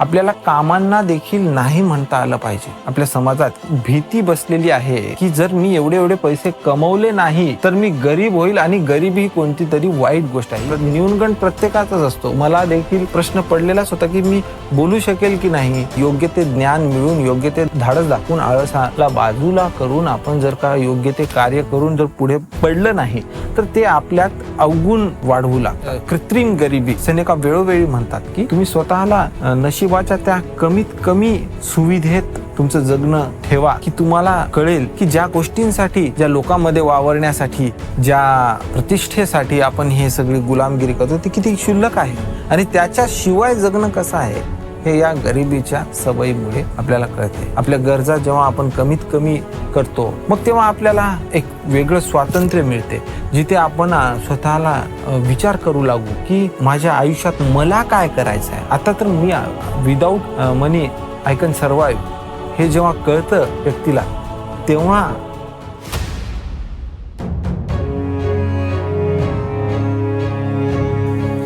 आपल्याला कामांना देखील नाही म्हणता आलं पाहिजे. आपल्या समाजात भीती बसलेली आहे की जर मी एवढे एवढे पैसे कमवले नाही तर मी गरीब होईल आणि गरीब ही कोणती तरी वाईट गोष्ट आहे. न्यूनगंड प्रत्येकाचाच असतो. मला देखील प्रश्न पडलेलाच होता की मी बोलू शकेल की नाही. योग्य ते ज्ञान मिळून योग्य ते धाडस दाखवून आळसाला बाजूला करून आपण जर का योग्य ते कार्य करून जर पुढे पडलं नाही तर ते आपल्यात अवगुण वाढवू लागतं. कृत्रिम गरिबी सेनेका वेळोवेळी म्हणतात की तुम्ही स्वतःला नशी नशिबाच्या त्या कमीत कमी सुविधेत तुमचं जगणं ठेवा. की तुम्हाला कळेल की ज्या गोष्टींसाठी ज्या लोकांमध्ये वावरण्यासाठी ज्या प्रतिष्ठेसाठी आपण हे सगळी गुलामगिरी करतो ती किती क्षुल्लक आहे. आणि त्याच्याशिवाय जगणं कसं आहे? हे या गरिबीच्या सवयीमुळे आपल्याला कळते. आपल्या गरजा जेव्हा आपण कमीत कमी करतो मग तेव्हा आपल्याला एक वेगळं स्वातंत्र्य मिळते. जिथे आपण स्वतःला विचार करू लागू की माझ्या आयुष्यात मला काय करायचं आहे आता तर मी without money I can survive हे जेव्हा कळतं व्यक्तीला तेव्हा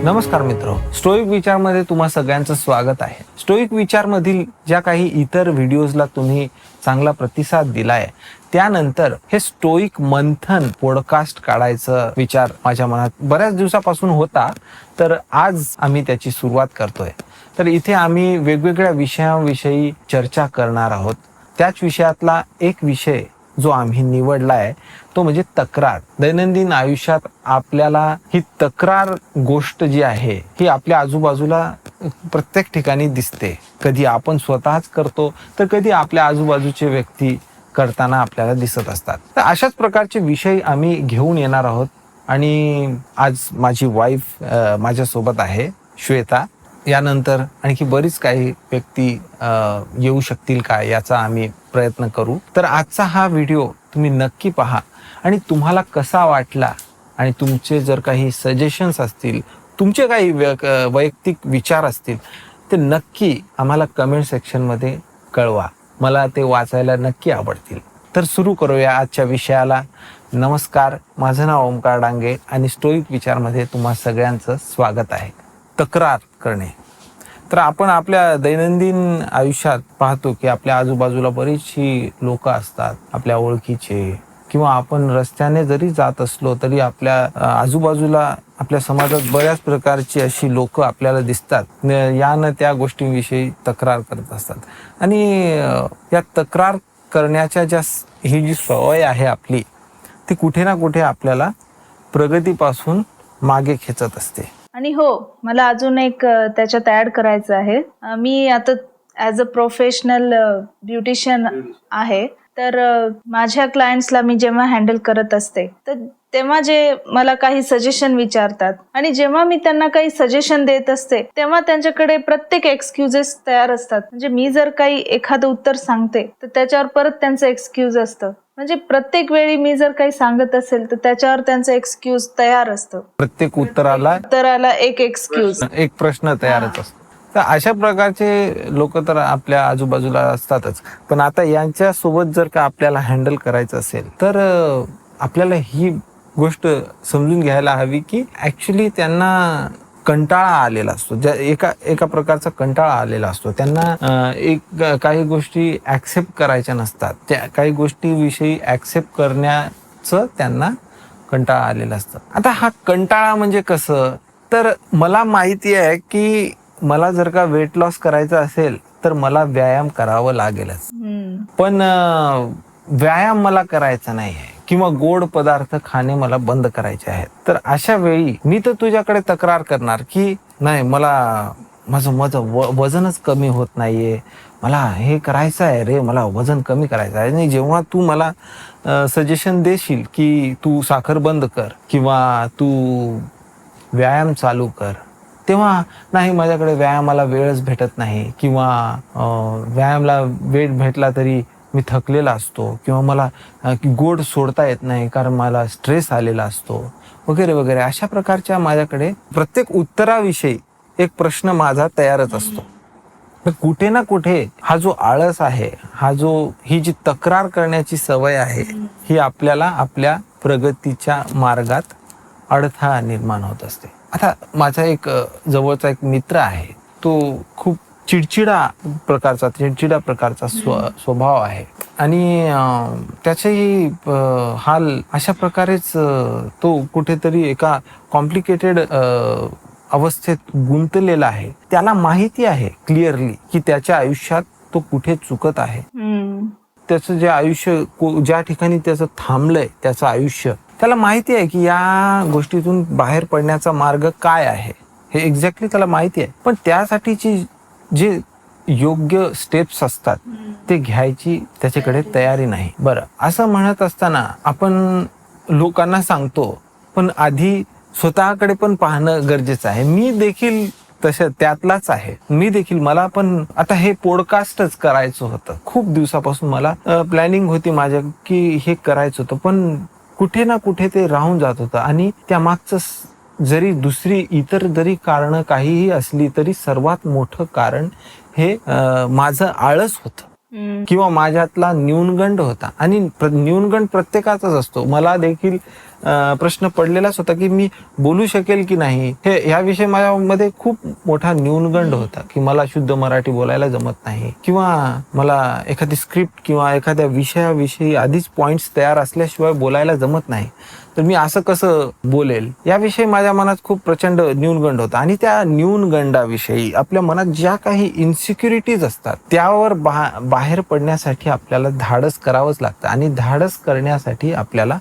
नमस्कार मित्र. स्टोईक विचारमध्ये तुम्हा सगळ्यांचं स्वागत आहे. स्टोईक विचारमधील ज्या काही इतर व्हिडिओजला तुम्ही चांगला प्रतिसाद दिलाय त्यानंतर हे स्टोईक मंथन पॉडकास्ट काढायचं विचार माझ्या मनात बऱ्याच दिवसापासून होता तर आज आम्ही त्याची सुरुवात करतोय. तर इथे आम्ही वेगवेगळ्या विषयांविषयी चर्चा करणार आहोत. त्याच विषयातला एक विषय जो आम्ही निवडलाय तो म्हणजे तक्रार. दैनंदिन आयुष्यात आपल्याला ही तक्रार गोष्ट जी आहे ही आपल्या आजूबाजूला प्रत्येक ठिकाणी दिसते. कधी आपण स्वतःच करतो तर कधी आपल्या आजूबाजूचे व्यक्ती करताना आपल्याला दिसत असतात. तर अशाच प्रकारचे विषय आम्ही घेऊन येणार आहोत. आणि आज माझी वाईफ माझ्यासोबत आहे श्वेता. यानंतर आणखी बरीच काही व्यक्ती येऊ शकतील का याचा आम्ही प्रयत्न करू. तर आजचा हा व्हिडिओ तुम्ही नक्की पहा आणि तुम्हाला कसा वाटला आणि तुमचे जर काही सजेशन्स असतील तुमचे काही व्य- वैयक्तिक विचार असतील ते नक्की आम्हाला कमेंट सेक्शनमध्ये कळवा. मला ते वाचायला नक्की आवडतील. तर सुरू करूया आजच्या विषयाला. नमस्कार माझं नाव ओमकार डांगे आणि स्टोईक विचारमध्ये तुम्हा सगळ्यांचं स्वागत आहे. तक्रार करणे. तर आपण आपल्या दैनंदिन आयुष्यात पाहतो की आपल्या आजूबाजूला बरीचशी लोक असतात आपल्या ओळखीचे किंवा आपण रस्त्याने जरी जात असलो तरी आपल्या आजूबाजूला आपल्या समाजात बऱ्याच प्रकारची अशी लोक आपल्याला दिसतात. यानं त्या गोष्टींविषयी तक्रार करत असतात. आणि या तक्रार करण्याच्या ज्या ही जी सवय आहे आपली ती कुठे ना कुठे आपल्याला प्रगतीपासून मागे खेचत असते. आणि हो मला अजून एक त्याच्यात ऍड करायचं आहे. मी आता ॲज अ प्रोफेशनल ब्युटिशियन आहे. तर माझ्या क्लायंट्सला मी जेव्हा हँडल करत असते तर तेव्हा जे मला काही सजेशन विचारतात आणि जेव्हा मी त्यांना काही सजेशन देत असते तेव्हा त्यांच्याकडे प्रत्येक एक्सक्युजेस तयार असतात. म्हणजे मी जर काही एखादं उत्तर सांगते तर त्याच्यावर परत त्यांचं एक्सक्यूज असतं. म्हणजे प्रत्येक वेळी मी जर काही सांगत असेल तर त्याच्यावर त्यांचं एक्सक्यूज तयार असतं. प्रत्येक उत्तराला उत्तराला एक एक्सक्यूज एक प्रश्न तयारच असतो. तर अशा प्रकारचे लोक तर आपल्या आजूबाजूला असतातच. पण आता यांच्या सोबत जर का आपल्याला हँडल करायचं असेल तर आपल्याला ही गोष्ट समजून घ्यायला हवी की ऍक्च्युली त्यांना कंटाळा आलेला असतो. ज्या एका एका प्रकारचा कंटाळा आलेला असतो. त्यांना एक काही गोष्टी ऍक्सेप्ट करायच्या नसतात. त्या काही गोष्टीविषयी ऍक्सेप्ट करण्याचं त्यांना कंटाळा आलेला असतं. आता हा कंटाळा म्हणजे कसं? तर मला माहिती आहे की मला जर का वेट लॉस करायचा असेल तर मला व्यायाम करावं लागेलच. पण व्यायाम मला करायचा नाही आहे. किंवा गोड पदार्थ खाणे मला बंद करायचे आहेत. तर अशा वेळी मी तर तुझ्याकडे तक्रार करणार की नाही मला माझं माझं व वजनच कमी होत नाहीये. मला हे करायचं आहे रे मला वजन कमी करायचं आहे. आणि जेव्हा तू मला सजेशन देशील की तू साखर बंद कर किंवा तू व्यायाम चालू कर तेव्हा नाही माझ्याकडे व्यायामाला वेळच भेटत नाही किंवा व्यायामाला वेळ भेटला तरी मी थकलेला असतो किंवा मला गोड सोडता येत नाही कारण मला स्ट्रेस आलेला असतो. वगैरे वगैरे. अशा प्रकारच्या माझ्याकडे प्रत्येक उत्तराविषयी एक प्रश्न माझा तयारच असतो. तर कुठे ना कुठे हा जो आळस आहे हा जो ही जी तक्रार करण्याची सवय आहे ही आपल्याला आपल्या प्रगतीच्या मार्गात अडथळा निर्माण होत असते. आता माझा एक जवळचा एक मित्र आहे. तो खूप चिडचिडा प्रकारचा चिडचिडा प्रकारचा स्व स्वभाव आहे. आणि त्याचेही हाल अशा प्रकारेच तो कुठेतरी एका कॉम्प्लिकेटेड अवस्थेत गुंतलेला आहे. त्याला माहिती आहे क्लिअरली की त्याच्या आयुष्यात तो कुठे चुकत आहे. त्याचं जे आयुष्य ज्या ठिकाणी त्याचं थांबलंय त्याचं आयुष्य त्याला माहिती आहे की या गोष्टीतून बाहेर पडण्याचा मार्ग काय आहे. हे एक्झॅक्टली त्याला माहिती आहे. पण त्यासाठीची जे योग्य स्टेप्स असतात ते घ्यायची त्याच्याकडे तयारी नाही. बरं असं म्हणत असताना आपण लोकांना सांगतो पण आधी स्वतःकडे पण पाहणं गरजेचं आहे. मी देखील तशा त्यातलाच आहे. मी देखील मला पण आता हे पॉडकास्टच करायचं होतं. खूप दिवसापासून मला प्लॅनिंग होती माझ्या की हे करायचं होतं पण कुठे ना कुठे ते राहून जात होतं आणि त्या मागचं जरी दुसरी इतर जरी कारणं काहीही असली तरी सर्वात मोठं कारण हे माझं आळस होतं. किंवा माझ्यातला न्यूनगंड होता. आणि न्यूनगंड प्रत्येकाचाच असतो. मला देखील प्रश्न पडलेलाच होता की मी बोलू शकेल की नाही. हे ह्याविषयी माझ्यामध्ये खूप मोठा न्यूनगंड होता की मला शुद्ध मराठी बोलायला जमत नाही. किंवा मला एखादी स्क्रिप्ट किंवा एखाद्या विषयाविषयी आधीच पॉइंट्स तयार असल्याशिवाय बोलायला जमत नाही. तर मी असं कसं बोलेल? याविषयी माझ्या मनात खूप प्रचंड न्यूनगंड होता. आणि त्या न्यूनगंडाविषयी आपल्या मनात ज्या काही इन्सिक्युरिटीज असतात त्यावर बा बाहेर पडण्यासाठी आपल्याला धाडस करावंच लागतं. आणि धाडस करण्यासाठी आपल्याला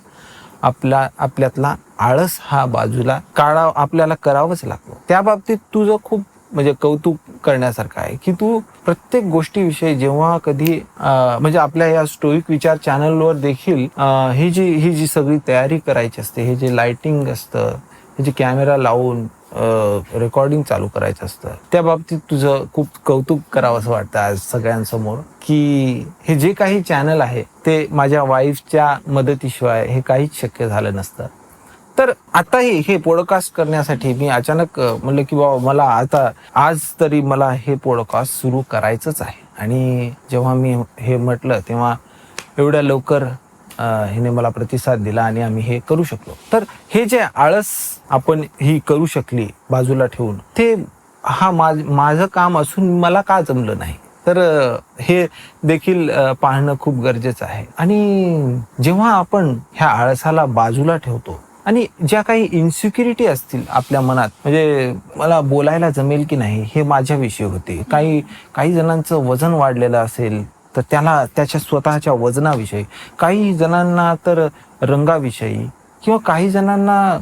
आपला आपल्यातला आळस हा बाजूला काढा आपल्याला करावंच लागतो. त्या बाबतीत तुझं खूप म्हणजे कौतुक करण्यासारखं आहे की तू प्रत्येक गोष्टीविषयी जेव्हा कधी म्हणजे आपल्या या स्टोईक विचार चॅनलवर देखील ही जी ही जी सगळी तयारी करायची असते हे जे लाइटिंग असतं हे जे कॅमेरा लावून रेकॉर्डिंग चालू करायचं असतं त्या बाबतीत तुझं खूप कौतुक करावं असं वाटतं आज सगळ्यांसमोर की हे जे काही चॅनल आहे ते माझ्या वाईफच्या मदतीशिवाय हे काहीच शक्य झालं नसतं. तर आताही हे पॉडकास्ट करण्यासाठी मी अचानक म्हणलं की बाबा मला आता आज तरी मला हे पॉडकास्ट सुरू करायचंच आहे. आणि जेव्हा मी हे म्हटलं तेव्हा एवढ्या लवकर हिने मला प्रतिसाद दिला आणि आम्ही हे करू शकलो. तर हे जे आळस आपण ही करू शकली बाजूला ठेवून ते हा माझ माझं काम असून मला का जमलं नाही? तर हे देखील पाहणं खूप गरजेचं आहे. आणि जेव्हा आपण ह्या आळसाला बाजूला ठेवतो आणि ज्या काही इन्सिक्युरिटी असतील आपल्या मनात म्हणजे मला बोलायला जमेल की नाही हे माझ्याविषयी होते. काही काही जणांचं वजन वाढलेलं असेल तर त्याला त्याच्या स्वतःच्या वजनाविषयी काही जणांना तर रंगाविषयी किंवा काही जणांना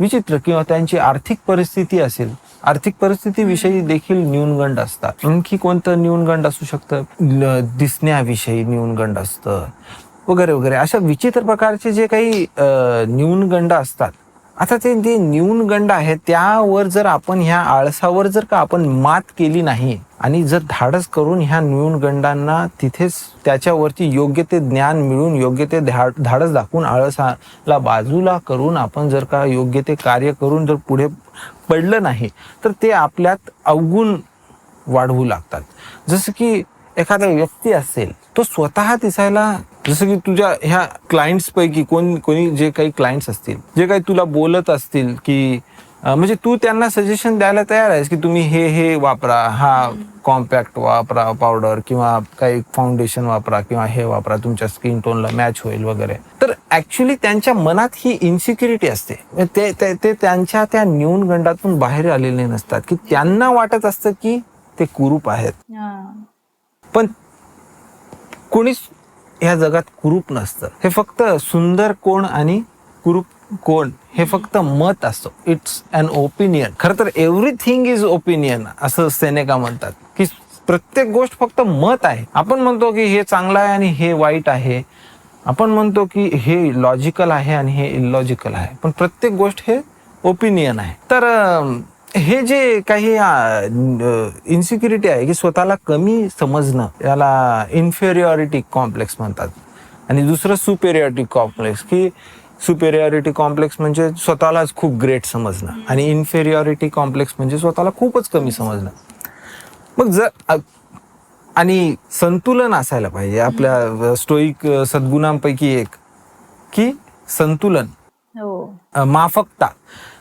विचित्र किंवा त्यांची आर्थिक परिस्थिती असेल आर्थिक परिस्थितीविषयी देखील न्यूनगंड असतात. आणखी कोणतं न्यूनगंड असू शकतं? दिसण्याविषयी न्यूनगंड असतं. वगैरे वगैरे. अशा विचित्र प्रकारचे जे काही न्यूनगंड असतात आता ते जे न्यूनगंड आहे त्यावर जर आपण ह्या आळसावर जर का आपण मात केली नाही आणि जर धाडस करून ह्या न्यूनगंडांना तिथेच त्याच्यावरती योग्य ते ज्ञान मिळून योग्य ते धाडस दाखवून आळसाला बाजूला करून आपण जर का योग्य ते कार्य करून जर पुढे पडलं नाही तर ते आपल्यात अवगुण वाढवू लागतात. जसं की एखादा व्यक्ती असेल तो स्वतः दिसायला जसं की तुझ्या ह्या क्लायंट्स पैकी कोण कोणी जे काही क्लायंट्स असतील जे काही तुला बोलत असतील की म्हणजे तू त्यांना सजेशन द्यायला तयार आहेस की तुम्ही हे हे वापरा हा कॉम्पॅक्ट वापरा पावडर किंवा काही फाउंडेशन वापरा किंवा हे वापरा तुमच्या स्किन टोनला मॅच होईल वगैरे. तर ऍक्च्युली त्यांच्या मनात ही इन्सिक्युरिटी असते. ते ते- ते त्यांच्या त्या न्यूनगंडातून बाहेर आलेले नसतात. की त्यांना वाटत असतं की ते कुरूप आहेत. पण कोणीच ह्या जगात कुरूप नसतं. हे फक्त सुंदर कोण आणि कुरूप कोण हे फक्त मत असतं. इट्स अन ओपिनियन खरं तर एव्हरीथिंग इज ओपिनियन असं सेनेका म्हणतात. की प्रत्येक गोष्ट फक्त मत आहे. आपण म्हणतो की हे चांगलं आहे आणि हे वाईट आहे. आपण म्हणतो की हे लॉजिकल आहे आणि हे इलॉजिकल आहे. पण प्रत्येक गोष्ट हे ओपिनियन आहे. तर हे जे काही इन्सिक्युरिटी आहे की स्वतःला कमी समजणं याला इन्फेरियॉरिटी कॉम्प्लेक्स म्हणतात. आणि दुसरं सुपेरियरिटी कॉम्प्लेक्स की सुपेरियरिटी कॉम्प्लेक्स म्हणजे स्वतःलाच खूप ग्रेट समजणं आणि इन्फेरियॉरिटी कॉम्प्लेक्स म्हणजे स्वतःला खूपच कमी समजणं. मग जर आणि संतुलन असायला पाहिजे आपल्या स्टोईक सद्गुणांपैकी एक की संतुलन. हो. माफकता.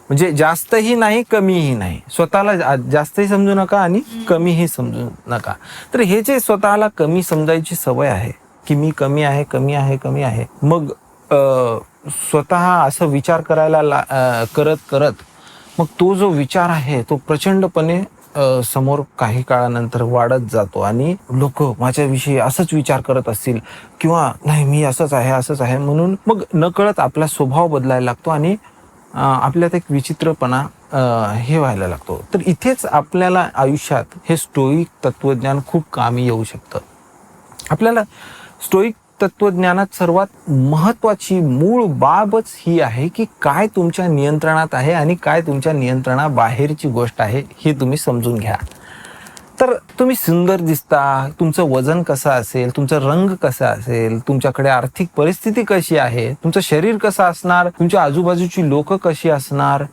म्हणजे जास्तही नाही कमीही नाही. स्वतःला जास्तही समजू नका आणि कमीही समजू नका. तर हे जे स्वतःला कमी समजायची सवय आहे की मी कमी आहे कमी आहे कमी आहे मग स्वतः असं विचार करायला ला करत करत मग तो जो विचार आहे तो प्रचंडपणे समोर काही काळानंतर वाढत जातो आणि लोक माझ्याविषयी असंच विचार करत असतील किंवा नाही मी असंच आहे असंच आहे म्हणून मग नकळत आपला स्वभाव बदलायला लागतो आणि आपल्यात एक विचित्रपणा हे व्हायला लागतो. तर इथेच आपल्याला आयुष्यात हे स्टोईक तत्वज्ञान खूप कामी येऊ शकतं. आपल्याला स्टोईक तत्वज्ञानात सर्वात महत्वाची मूळ बाबच ही आहे की काय तुमच्या नियंत्रणात आहे आणि काय तुमच्या नियंत्रणाबाहेरची गोष्ट आहे हे तुम्ही समजून घ्या. तर तुम्ही सुंदर दिसता तुमचं वजन कसं असेल तुमचा रंग कसा असेल तुमच्याकडे आर्थिक परिस्थिती कशी आहे तुमचं शरीर कसं असणार तुमच्या आजूबाजूची लोक कशी असणार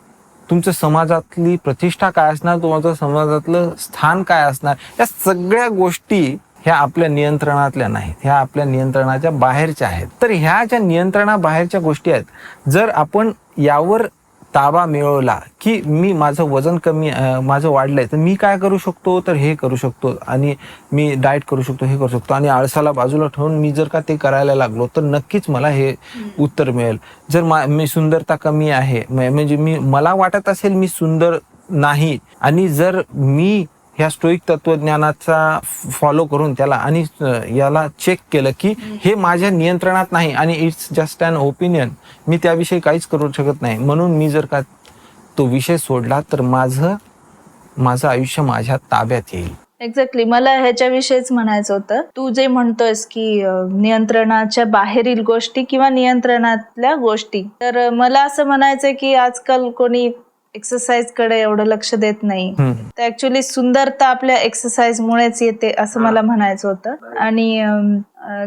तुमच्या समाजातली प्रतिष्ठा काय असणार तुमचं समाजातलं स्थान काय असणार या सगळ्या गोष्टी ह्या आपल्या नियंत्रणातल्या नाहीत ह्या आपल्या नियंत्रणाच्या बाहेरच्या आहेत. तर ह्या ज्या नियंत्रणाबाहेरच्या गोष्टी आहेत जर आपण यावर ताबा मिळवला की मी माझं वजन कमी माझं माझं वाढलंय तर मी काय करू शकतो? तर हे करू शकतो आणि मी डाएट करू शकतो हे करू शकतो आणि आळसाला बाजूला ठेवून मी जर का ते करायला लागलो तर नक्कीच मला हे उत्तर मिळेल. जर मा मी सुंदरता कमी आहे म- म्हणजे मी मला वाटत असेल मी सुंदर नाही आणि जर मी ह्या स्टोईक तत्वज्ञानाचा फॉलो करून त्याला आणि याला चेक केलं की हे माझ्या नियंत्रणात नाही आणि इट्स जस्ट अन ओपिनियन मी त्याविषयी काहीच करू शकत नाही. म्हणून मी जर का तो विषय सोडला तर माझं माझं आयुष्य माझ्या ताब्यात येईल. एक्झॅक्टली मला ह्याच्याविषयीच म्हणायचं होतं. तू जे म्हणतोयस की नियंत्रणाच्या बाहेरील गोष्टी किंवा नियंत्रणातल्या गोष्टी तर मला असं म्हणायचं की आजकाल कोणी एक्सरसाइजकडे एवढं लक्ष देत नाही. तर ऍक्च्युली सुंदरता आपल्या एक्सरसाइज मुळेच येते असं मला म्हणायचं होतं. आणि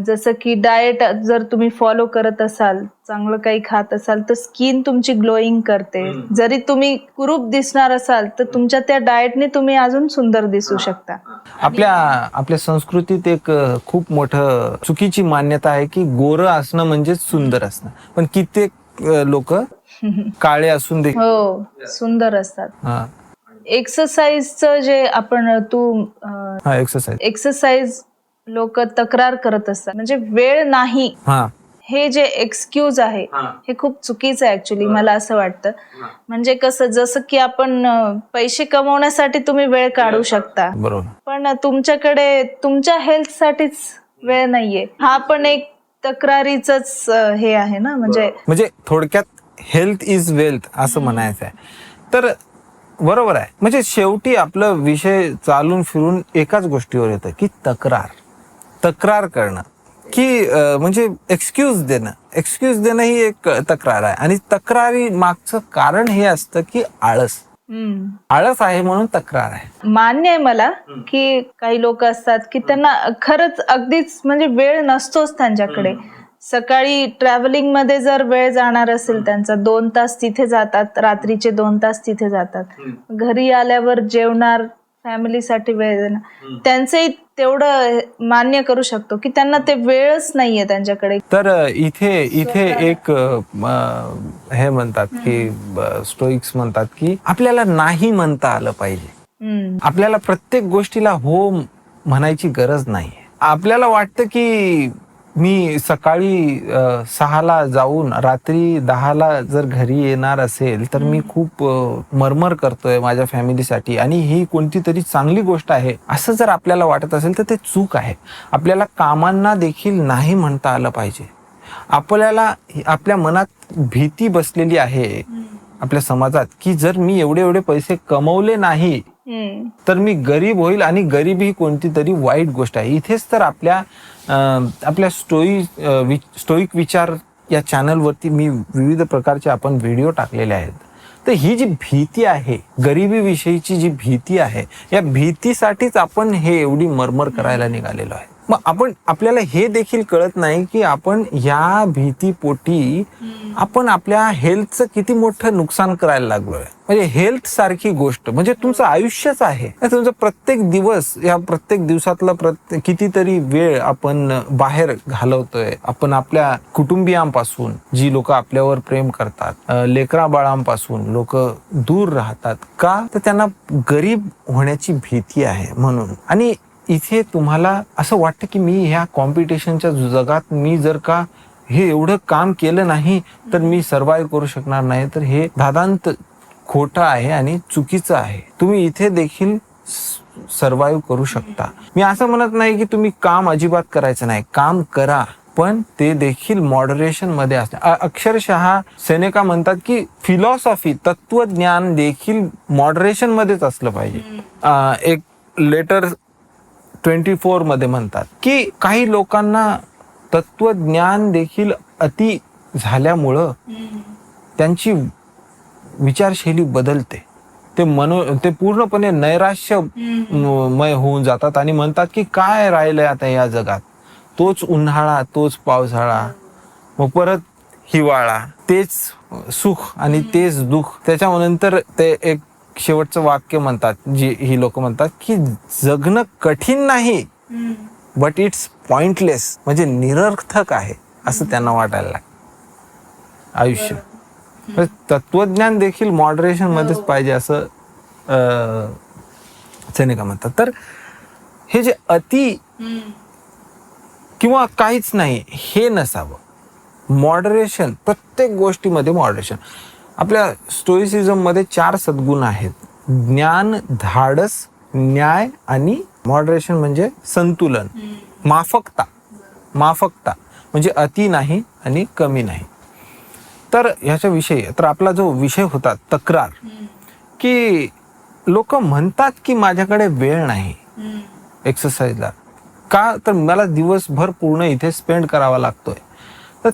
जसं की डाएट जर तुम्ही फॉलो करत असाल चांगलं काही खात असाल तर स्किन तुमची ग्लोईंग करते. जरी तुम्ही कुरूप दिसणार असाल तर तुमच्या त्या डाएटने तुम्ही अजून सुंदर दिसू शकता. आपल्या आपल्या संस्कृतीत एक खूप मोठं चुकीची मान्यता आहे की गोरं असणं म्हणजेच सुंदर असणं. पण कित्येक लोक काळे असून देखील हो सुंदर असतात. हा. एक्सरसाइजचं जे आपण तू हा एक्सरसाइज एक्सरसाइज लोक तक्रार करत असतात. म्हणजे वेळ नाही. हा. हे जे एक्सक्यूज आहे हे. खूप चुकीचं आहे ऍक्च्युली मला असं वाटतं. म्हणजे कसं जसं की आपण अं, पैसे कमवण्यासाठी तुम्ही वेळ काढू शकता. बरोबर. पण तुमच्याकडे तुमच्या हेल्थसाठीच वेळ नाहीये. हा पण एक तक्रारीच हे आहे ना? म्हणजे म्हणजे थोडक्यात हेल्थ इज वेल्थ असं म्हणायचं आहे. तर बरोबर आहे. म्हणजे शेवटी आपलं विषय चालून फिरून एकाच गोष्टीवर येतं की तक्रार. तक्रार करणं. की म्हणजे एक्सक्यूज देणं. एक्सक्यूज देणं ही एक तक्रार आहे. आणि तक्रारी मागचं कारण हे असतं की आळस. आळस आहे म्हणून तक्रार आहे. मान्य आहे मला की काही लोक असतात की त्यांना खरंच अगदीच म्हणजे वेळ नसतोच त्यांच्याकडे. सकाळी ट्रॅव्हलिंगमध्ये जर वेळ जाणार असेल त्यांचा दोन तास तिथे जातात रात्रीचे दोन तास तिथे जातात. घरी आल्यावर जेवणार फॅमिलीसाठी वेळ देणार. त्यांचंही तेवढं मान्य करू शकतो की त्यांना ते वेळच नाहीये त्यांच्याकडे. तर इथे इथे एक अ, हे म्हणतात की स्टोइक्स म्हणतात की आपल्याला नाही म्हणता आलं पाहिजे. हम्म. आपल्याला प्रत्येक गोष्टीला हो म्हणायची गरज नाही आपल्याला वाटतं की मी सकाळी सहाला जाऊन रात्री दहाला जर घरी येणार असेल तर मी खूप मरमर करतोय माझ्या फॅमिलीसाठी. आणि ही कोणती तरी चांगली गोष्ट आहे असं जर आपल्याला वाटत असेल तर ते चूक आहे. आपल्याला कामांना देखील नाही म्हणता आलं पाहिजे. आपल्याला आपल्या मनात भीती बसलेली आहे आपल्या समाजात की जर मी एवढे एवढे पैसे कमवले नाही तर मी गरीब होईल आणि गरीब ही कोणती तरी वाईट गोष्ट आहे. इथेच तर आपल्या आपल्या स्टोई वि- स्टोईक विचार या चॅनलवरती मी विविध प्रकारचे आपण व्हिडिओ टाकलेले आहेत. तर ही जी भीती आहे गरिबीविषयीची जी भीती आहे या भीतीसाठीच आपण हे एवढी मरमर करायला निघालेलो आहे. मग आपण आपल्याला हे देखील कळत नाही की आपण या भीतीपोटी आपण आपल्या हेल्थचं किती मोठं नुकसान करायला लागलोय. म्हणजे हेल्थ सारखी गोष्ट म्हणजे तुमचं आयुष्यच आहे. तुमचा प्रत्येक दिवस या प्रत्येक दिवसातला प्रत्येक कितीतरी वेळ आपण बाहेर घालवतोय. आपण आपल्या कुटुंबियांपासून जी लोक आपल्यावर प्रेम करतात लेकरा बाळांपासून लोक दूर राहतात का? तर त्यांना गरीब होण्याची भीती आहे म्हणून. आणि इथे तुम्हाला असं वाटतं की मी ह्या कॉम्पिटिशनच्या जगात मी जर का हे एवढं काम केलं नाही तर मी सर्वाईव्ह करू शकणार नाही. तर हे दादांत खोटं आहे आणि चुकीचं आहे. तुम्ही इथे देखील सर्वाईव्ह करू शकता. मी असं म्हणत नाही की तुम्ही काम अजिबात करायचं नाही. काम करा पण ते देखील मॉडरेशनमध्ये असते. अक्षरशः सेनेका म्हणतात की फिलॉसॉफी तत्वज्ञान देखील मॉडरेशन मध्येच असलं पाहिजे. एक लेटर ट्वेंटी फोरमध्ये म्हणतात की काही लोकांना तत्वज्ञान देखील अति झाल्यामुळं त्यांची विचारशैली बदलते. ते मनो ते पूर्णपणे नैराश्य म- मय होऊन जातात आणि म्हणतात की काय राहिलंय आता या जगात? तोच उन्हाळा तोच पावसाळा मग परत हिवाळा तेच सुख आणि तेच दुःख. त्याच्यानंतर ते एक शेवटचं वाक्य म्हणतात जी ही लोक म्हणतात की जगणं कठीण नाही बट इट्स पॉइंटलेस म्हणजे निरर्थक आहे असं त्यांना वाटायला लागतं आयुष्य. तर तत्वज्ञान देखील मॉडरेशन मध्येच पाहिजे असं अं, सेनेका म्हणतात. तर हे जे अति किंवा काहीच नाही हे नसावं. मॉडरेशन प्रत्येक गोष्टीमध्ये मॉडरेशन आपल्या स्टोइसिझममध्ये चार सद्गुण आहेत. ज्ञान धाडस न्याय आणि मॉडरेशन म्हणजे संतुलन. माफकता. माफकता म्हणजे अति नाही आणि कमी नाही. तर ह्याच्या विषयी तर आपला जो विषय होता तक्रार की लोक म्हणतात की माझ्याकडे वेळ नाही एक्सरसाइजला का? तर मला दिवसभर पूर्ण इथे स्पेंड करावा लागतोय. तर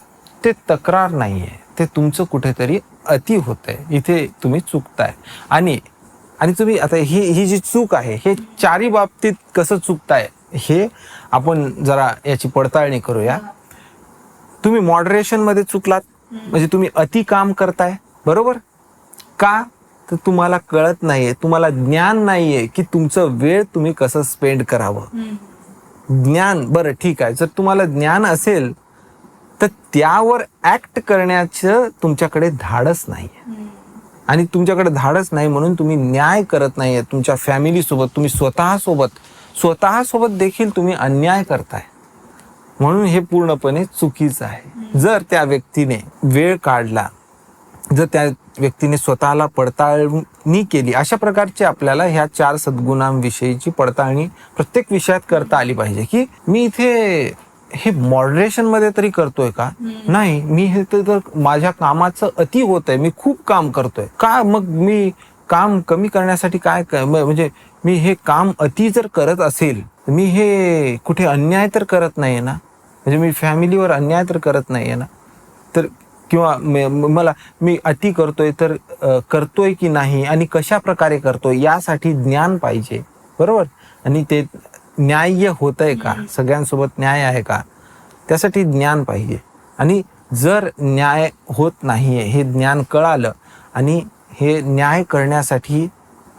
ते तक्रार नाही आहे ते तुमचं कुठेतरी अति होतंय. इथे तुम्ही चुकताय. आणि आणि तुम्ही आता ही ही जी चूक आहे हे चारी बाबतीत कसं चुकताय हे आपण जरा याची पडताळणी करूया. तुम्ही मॉडरेशनमध्ये चुकलात म्हणजे तुम्ही अति काम करताय बरोबर? का? तर तुम्हाला कळत नाहीये तुम्हाला ज्ञान नाहीये की तुमचं वेळ तुम्ही कसं स्पेंड करावं. ज्ञान बरं ठीक आहे. जर तुम्हाला ज्ञान असेल तर त्यावर ऍक्ट करण्याचं तुमच्याकडे धाडस नाही आणि तुमच्याकडे धाडस नाही म्हणून तुम्ही न्याय करत नाहीये. तुमच्या फॅमिलीसोबत तुम्ही स्वतःसोबत स्वतःसोबत देखील तुम्ही अन्याय करताय. म्हणून हे पूर्णपणे चुकीचं आहे. जर त्या व्यक्तीने वेळ काढला जर त्या व्यक्तीने स्वतःला पडताळणी केली अशा प्रकारची आपल्याला ह्या चार सद्गुणांविषयीची पडताळणी प्रत्येक विषयात करता आली पाहिजे. की मी इथे हे मॉडरेशनमध्ये तरी करतोय का? नाही मी हे तर माझ्या कामाचं अति होत आहे मी खूप काम करतोय. का मग मी काम कमी करण्यासाठी काय म्हणजे मी हे काम अति जर करत असेल मी हे कुठे अन्याय तर करत नाहीये ना? म्हणजे मी फॅमिलीवर अन्याय तर करत नाहीये ना? तर किंवा मला मी अति करतोय तर करतोय की नाही? आणि कशा प्रकारे करतोय? यासाठी ज्ञान पाहिजे. बरोबर? आणि ते न्याय्य होत आहे का सगळ्यांसोबत न्याय आहे का? त्यासाठी ज्ञान पाहिजे. आणि जर न्याय होत नाहीये हे ज्ञान कळालं आणि हे न्याय करण्यासाठी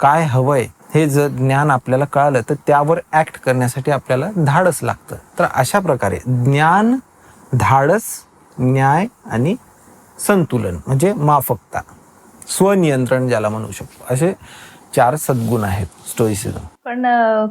काय हवंय हे जर ज्ञान आपल्याला कळालं तर त्यावर ऍक्ट करण्यासाठी आपल्याला धाडस लागतं. तर अशा प्रकारे ज्ञान धाडस न्याय आणि संतुलन म्हणजे माफकता स्वनियंत्रण ज्याला म्हणू शकतो. असे चार सद्गुण आहेत स्टोइसिझम पण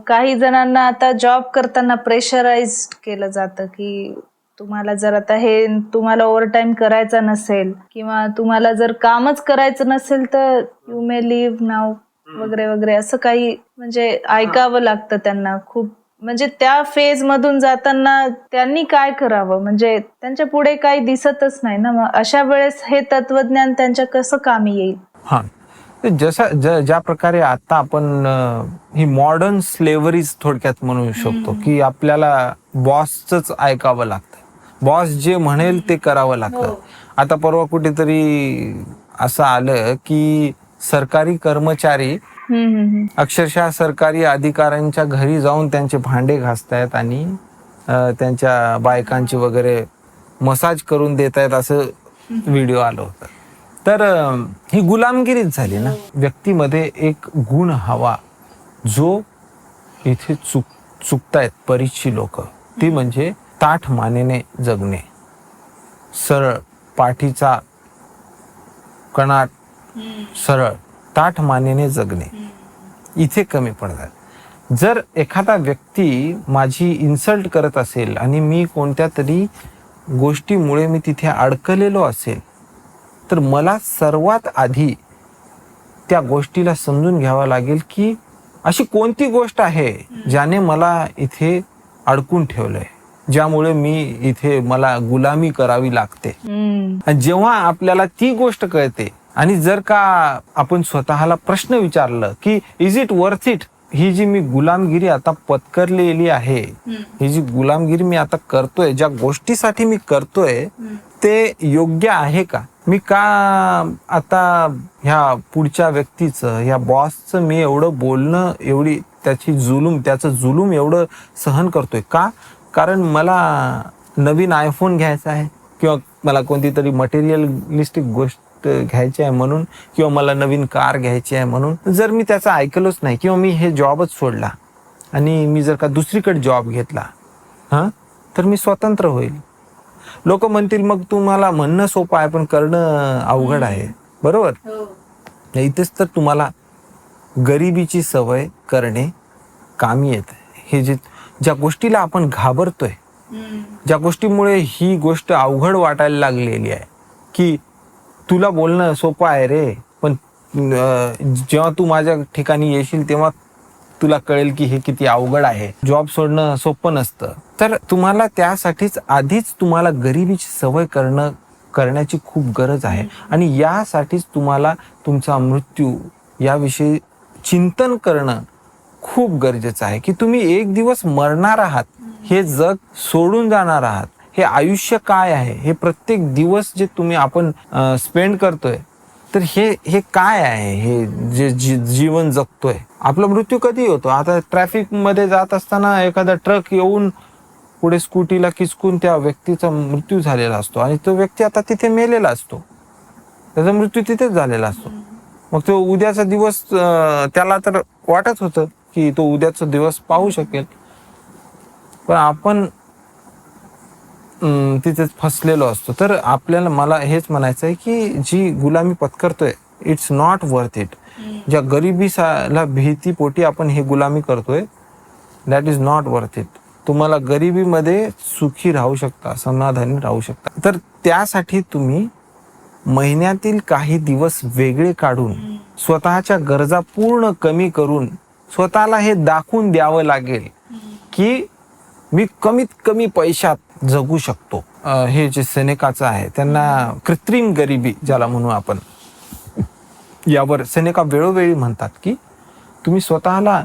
काही जणांना आता जॉब करताना प्रेशराइज केलं जातं की तुम्हाला जर आता हे तुम्हाला ओव्हरटाईम करायचा नसेल किंवा तुम्हाला जर कामच करायचं नसेल तर यू मे लिव्ह नाव वगैरे वगैरे असं काही म्हणजे ऐकावं लागतं त्यांना खूप. म्हणजे त्या फेज मधून जाताना त्यांनी काय करावं? म्हणजे त्यांच्या पुढे काही दिसतच नाही ना. मग अशा वेळेस हे तत्वज्ञान त्यांच्या कसं कामी येईल? हा. जसा ज- ज्या प्रकारे आता आपण ही मॉडर्न स्लेवरीज थोडक्यात म्हणू शकतो की आपल्याला बॉसच ऐकावं लागतं बॉस जे म्हणेल ते करावं लागतं. आता परवा कुठेतरी असं आलं की सरकारी कर्मचारी अक्षरशः सरकारी अधिकाऱ्यांच्या घरी जाऊन त्यांचे भांडे घासतायत आणि त्यांच्या बायकांची वगैरे मसाज करून देत आहेत असं व्हिडिओ आलं होतं. तर ही गुलामगिरीच झाली ना. व्यक्तीमध्ये एक गुण हवा जो इथे चुक चुकतायत बरीचशी लोक. ती म्हणजे ताठ मानेने जगणे. सरळ पाठीचा कणाट सरळ ताठ मानेने जगणे. इथे कमी पडतात जर एखादा व्यक्ती माझी इन्सल्ट करत असेल आणि मी कोणत्या तरी गोष्टीमुळे मी तिथे अडकलेलो असेल तर मला सर्वात आधी त्या गोष्टीला समजून घ्यावं लागेल की अशी कोणती गोष्ट आहे ज्याने मला इथे अडकून ठेवलंय ज्यामुळे मी इथे मला गुलामी करावी लागते. जेव्हा आपल्याला ती गोष्ट कळते आणि जर का आपण स्वतःला प्रश्न विचारलं की इज इट वर्थ इट ही जी मी गुलामगिरी आता पत्करलेली आहे ही जी गुलामगिरी मी आता करतोय ज्या गोष्टीसाठी मी करतोय ते योग्य आहे का? मी का आता ह्या पुढच्या व्यक्तीचं ह्या बॉसचं मी एवढं बोलणं एवढी त्याची जुलूम त्याचं जुलूम एवढं सहन करतोय का? कारण मला नवीन आयफोन घ्यायचा आहे किंवा मला कोणती तरी मटेरियलिस्टिक गोष्ट घ्यायची आहे म्हणून किंवा मला नवीन कार घ्यायची आहे म्हणून जर मी त्याचं ऐकलंच नाही किंवा मी हे जॉबच सोडला आणि मी जर का दुसरीकडे जॉब घेतला हां तर मी स्वतंत्र होईल. लोक म्हणतील मग तुम्हाला म्हणणं सोपं आहे पण करणं अवघड आहे. बरोबर? इथेच तर तुम्हाला गरिबीची सवय करणे कामी येत. हे जे ज्या गोष्टीला आपण घाबरतोय ज्या गोष्टीमुळे ही गोष्ट अवघड वाटायला लागलेली आहे की तुला बोलणं सोपं आहे रे पण जेव्हा तू माझ्या ठिकाणी येशील तेव्हा तुला कळेल की हे किती अवघड आहे. जॉब सोडणं सोपं नसतं. तर तुम्हाला त्यासाठीच आधीच तुम्हाला गरिबीची सवय करणं करण्याची खूप गरज आहे. आणि यासाठीच तुम्हाला तुमचा मृत्यू याविषयी चिंतन करणं खूप गरजेचं आहे. की तुम्ही एक दिवस मरणार आहात हे जग सोडून जाणार आहात. हे आयुष्य काय आहे? हे प्रत्येक दिवस जे तुम्ही आपण स्पेंड करतोय तर हे हे काय आहे? हे जे जी- जीवन जगतोय. आपला मृत्यू कधी होतो. आता ट्रॅफिकमध्ये जात असताना एखादा ट्रक येऊन पुढे स्कूटीला किचकून त्या व्यक्तीचा मृत्यू झालेला असतो आणि तो व्यक्ती आता तिथे मेलेला असतो. त्याचा मृत्यू तिथेच झालेला असतो. मग तो उद्याचा दिवस त्याला तर वाटत होतं की तो उद्याचा दिवस पाहू शकेल. पण आपण तिथेच फसलेलो असतो. तर आपल्याला मला हेच म्हणायचं आहे की जी गुलामी पत्करतोय इट्स नॉट वर्थ इट ज्या गरिबीला भीतीपोटी आपण हे गुलामी करतोय that is not worth it तुम्हाला गरिबीमध्ये सुखी राहू शकता समाधानी राहू शकता. तर त्यासाठी तुम्ही महिन्यातील काही दिवस वेगळे काढून स्वतःच्या गरजा पूर्ण कमी करून स्वतःला हे दाखवून द्यावं लागेल की मी कमीत कमी पैशात जगू शकतो. हे जे सेनेकाचं आहे त्यांना कृत्रिम गरिबी ज्याला म्हणू आपण यावर सेनेका वेळोवेळी म्हणतात की तुम्ही स्वतःला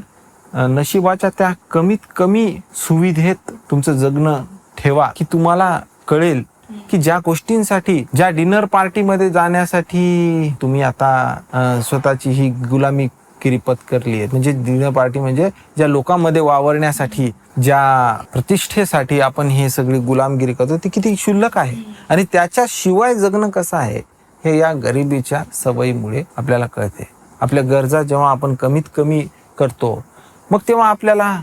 नशिबाच्या त्या कमीत कमी सुविधेत तुमचं जगणं ठेवा की तुम्हाला कळेल की ज्या गोष्टींसाठी ज्या डिनर पार्टीमध्ये जाण्यासाठी तुम्ही आता स्वतःची ही गुलामी किरी पत्करली आहे म्हणजे डिनर पार्टी म्हणजे ज्या लोकांमध्ये वावरण्यासाठी ज्या प्रतिष्ठेसाठी आपण हे सगळी गुलामगिरी करतो ती किती क्षुल्लक आहे? आणि त्याच्याशिवाय जगणं कसं आहे? हे या गरिबीच्या सवयीमुळे आपल्याला कळते. आपल्या गरजा जेव्हा आपण कमीत कमी करतो मग तेव्हा आपल्याला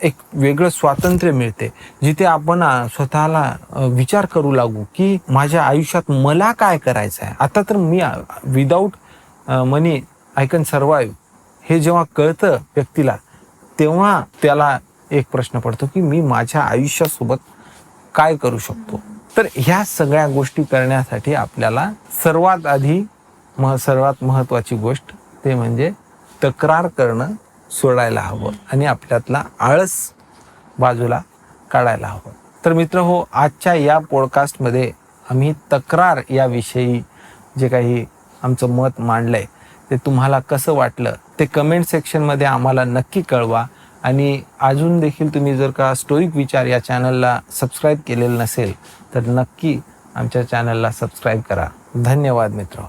एक वेगळं स्वातंत्र्य मिळते. जिथे आपण स्वतःला विचार करू लागू की माझ्या आयुष्यात मला काय करायचं आहे आता तर मी without money I can survive हे जेव्हा कळतं व्यक्तीला तेव्हा त्याला एक प्रश्न पडतो की मी माझ्या आयुष्यासोबत काय करू शकतो? तर ह्या सगळ्या गोष्टी करण्यासाठी आपल्याला सर्वात आधी मह सर्वात महत्वाची गोष्ट ते म्हणजे तक्रार करणं सोडायला हवं आणि आपल्यातला आळस बाजूला काढायला हवं. तर मित्र हो आजच्या या पॉडकास्टमध्ये आम्ही तक्रार याविषयी जे काही आमचं मत मांडलंय ते तुम्हाला कसं वाटलं? ते कमेंट सेक्शनमध्ये आम्हाला नक्की कळवा. आणि अजून देखील तुम्ही जर का स्टोईक विचार या चॅनलला सबस्क्राईब केलेलं नसेल तर नक्की आमच्या चॅनलला सबस्क्राईब करा. धन्यवाद मित्र.